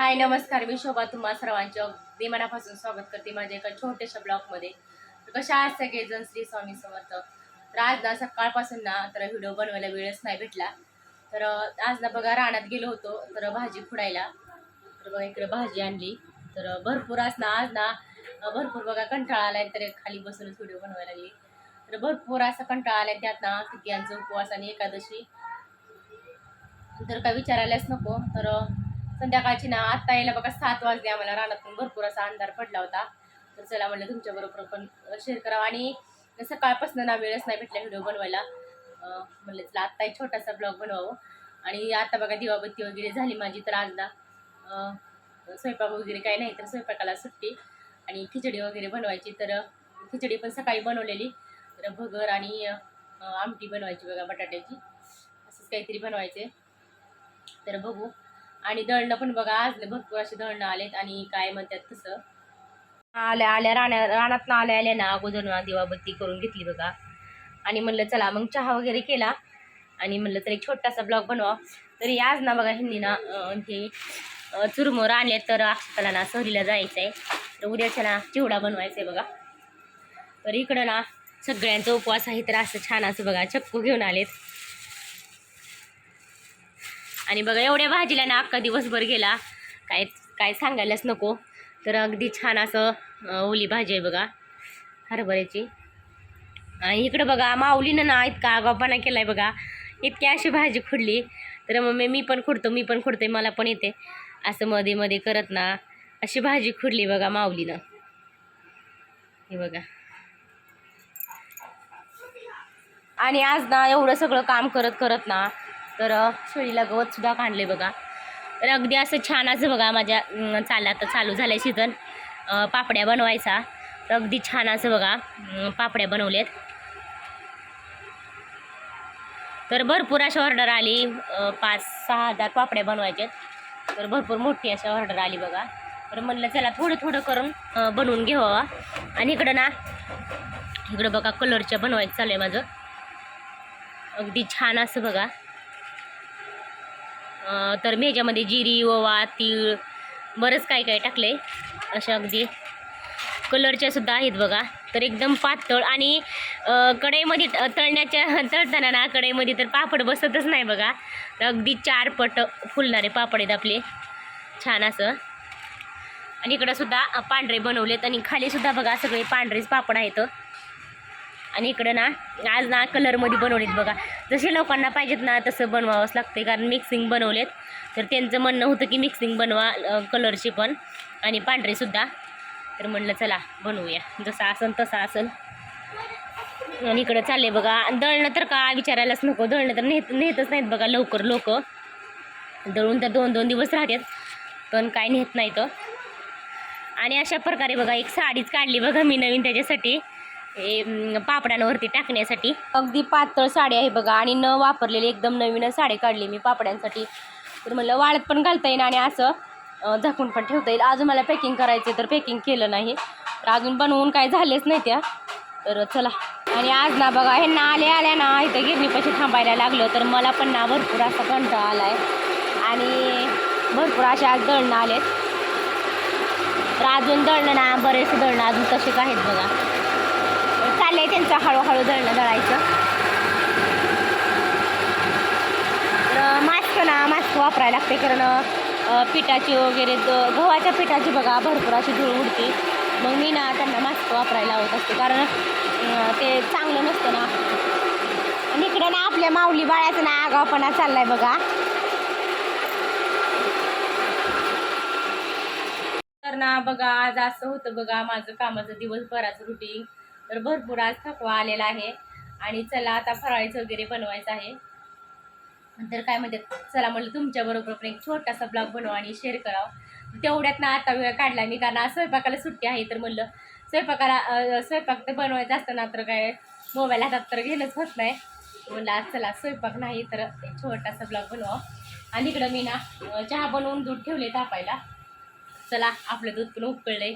हाय नमस्कार. मी शोभा तुम्हा सर्वांचे अगदी मनापासून स्वागत करते माझ्या एका छोट्याशा ब्लॉगमध्ये. तर कशा आहात सगळेजण? श्री स्वामी समर्थ. तर आज ना सकाळपासून ना तर व्हिडिओ बनवायला वेळच नाही भेटला. तर आज ना बघा रानात गेलो होतो तर भाजी फुडायला. तर बघा इकडे भाजी आणली. तर भरपूर आज ना आज ना भरपूर बघा कंटाळा आलाय. तर खाली बसूनच व्हिडिओ बनवायला लागली. तर भरपूर असा कंटाळा आलाय त्यात ना किती उपवास आणि एकादशी. तर काय विचारायलाच नको. तर संध्याकाळची ना आत्ता यायला बघा सात वाजले आम्हाला. रानातून भरपूर असा अंधार पडला होता. तर चला म्हणलं तुमच्याबरोबर पण शेअर करावं. आणि सकाळपासून ना वेळच नाही भेटला व्हिडिओ बनवायला. म्हणलं चला आत्ता एक छोटासा ब्लॉग बनवावं. आणि आता बघा दिवाबत्ती वगैरे झाली माझी तर आज ना स्वयंपाक वगैरे काही नाही तर स्वयंपाकाला सुट्टी. आणि खिचडी वगैरे बनवायची. तर खिचडी पण सकाळी बनवलेली. तर भगर आणि आमटी बनवायची बघा बटाट्याची. असंच काहीतरी बनवायचे तर बघू. आणि दळणं पण बघा आजले भरपूर असे दळणं आलेत आणि काय म्हणतात तसं. आल्या आल्या राण्या रानात आल्या आल्या ना अगोदर ना दिवाबत्ती करून घेतली बघा. आणि म्हणलं चला मग चहा वगैरे केला. आणि म्हणलं तर एक छोटासा ब्लॉग बनवा. तरी आज ना बघा ह्यांनी ना हे चुरमोर आले आणले तर अक्षताला ना सहलीला जायचं आहे तर उद्याच्या ना चिवडा बनवायचा आहे बघा. तर इकडं ना सगळ्यांचा उपवास आहे तर असं छान असं बघा चक्कू घेऊन आलेत. आणि बघा एवढ्या भाजीला ना अख्खा दिवसभर गेला. काय काय सांगायलाच नको. तर अगदी छान असं ओली भाजी आहे बघा. हरभऱ्याची. आणि इकडं बघा माऊलीनं ना इतका आगावपणा केला आहे बघा. इतकी अशी भाजी खुडली. तर मग मी पण खुडतो मी पण खुडते मला पण येते. असं मध्ये मध्ये करत ना अशी भाजी खुडली बघा माऊलीनं. हे बघा. आणि आज ना एवढं सगळं काम करत करत ना तर शेळीला गवतसुद्धा काढले बघा. तर अगदी असं छान असं बघा माझ्या चाला तर चालू झाल्या सीझन पापड्या बनवायचा. तर अगदी छान असं बघा पापड्या बनवलेत. तर भरपूर अशी ऑर्डर आली. पाच सहा हजार पापड्या बनवायच्यात तर भरपूर मोठी अशी ऑर्डर आली बघा. तर म्हणलं चला थोडं थोडं करून बनवून घ्यावा आणि इकडं ना इकडं बघा कलरच्या बनवायचं चालू आहे माझं. अगदी छान असं बघा. तर मी ह्याच्यामध्ये जिरी ओवा तीळ बरंच काय काय टाकलं आहे अशा अगदी कलरच्या सुद्धा आहेत बघा. तर एकदम पातळ आणि कढईमध्ये तळण्याच्या तळताना ना कढईमध्ये तर पापड बसतच नाही बघा. तर अगदी चार पट फुलणारे पापड आहेत आपले. छान असं. आणि इकडंसुद्धा पांढरे बनवलेत आणि खालीसुद्धा बघा सगळे पांढरेच पापड आहेत. आणि इकडं ना आज ना कलरमध्ये बनवलेत बघा. जसे लोकांना पाहिजेत ना तसं बनवावंच लागते कारण मिक्सिंग बनवलेत. तर त्यांचं म्हणणं होतं की मिक्सिंग बनवा कलरची पण. आणि पांढरेसुद्धा तर म्हणलं चला बनवूया. जसं असेल तसं असेल आणि इकडं चालले बघा. दळणं तर का विचारायलाच नको. दळणं तर नेत नेतच नाहीत बघा लवकर लोक. दळून तर दोन दोन दिवस राहतात. पण काय नेत नाही तर आणि अशा प्रकारे बघा एक साडीच काढली बघा मी नवीन त्याच्यासाठी. हे पापड्यांवरती टाकण्यासाठी. अगदी पातळ साडी आहे बघा. आणि न वापरलेली एकदम नवीन साडी काढली मी पापड्यांसाठी. तर म्हणलं वाळत पण घालता येईल आणि असं झाकून पण ठेवता येईल. अजून मला पॅकिंग करायचे तर पॅकिंग केलं नाही. तर अजून बनवून काय झालेच नाही त्या. तर चला. आणि आज ना बघा हे ना आल्या आल्या ना इथं गिरणीपाशी थांबायला लागलं. तर मला पण ना भरपूर असा कंटाळा आला आहे आणि भरपूर असे आज दळणं आलेत. तर अजून दळणं ना बरेचसे दळणं अजून तसेच आहेत बघा. चाललंय त्यांचं हळूहळू दळणं दळायचं तर मास्क ना मास्क वापरायला लागते कारण पिठाची वगैरे गव्हाच्या पिठाची बघा भरपूर अशी धूळ उडते. मग मी ना त्यांना मास्क वापरायला लावत असते कारण ते चांगलं नसतं ना. आणि इकडं ना आपल्या माऊली बाळ्याचा ना आगावपणा चाललाय बघा. तर ना बघा आज असं होतं बघा माझं कामाचं दिवसभराचं रुटीन तर भरपूर आज थकवा आलेला आहे. आणि चला आता फराळीचं वगैरे बनवायचं आहे. नंतर काय म्हणते चला म्हणलं तुमच्याबरोबर पण एक छोटासा ब्लॉग बनवा आणि शेअर करावं. तेवढ्यात ना आता वेळ काढला मी कारण आज स्वयंपाकाला सुट्टी आहे तर म्हणलं स्वयंपाकाला स्वयंपाक तर बनवायचं असताना तर काय मोबाईल हातात तर घेणंच होत नाही. म्हणलं आज चला स्वयंपाक नाही तर एक छोटासा ब्लॉग बनवा. आणि इकडं मी ना चहा बनवून दूध ठेवले तापायला. चला आपलं दूध पण उकळलं आहे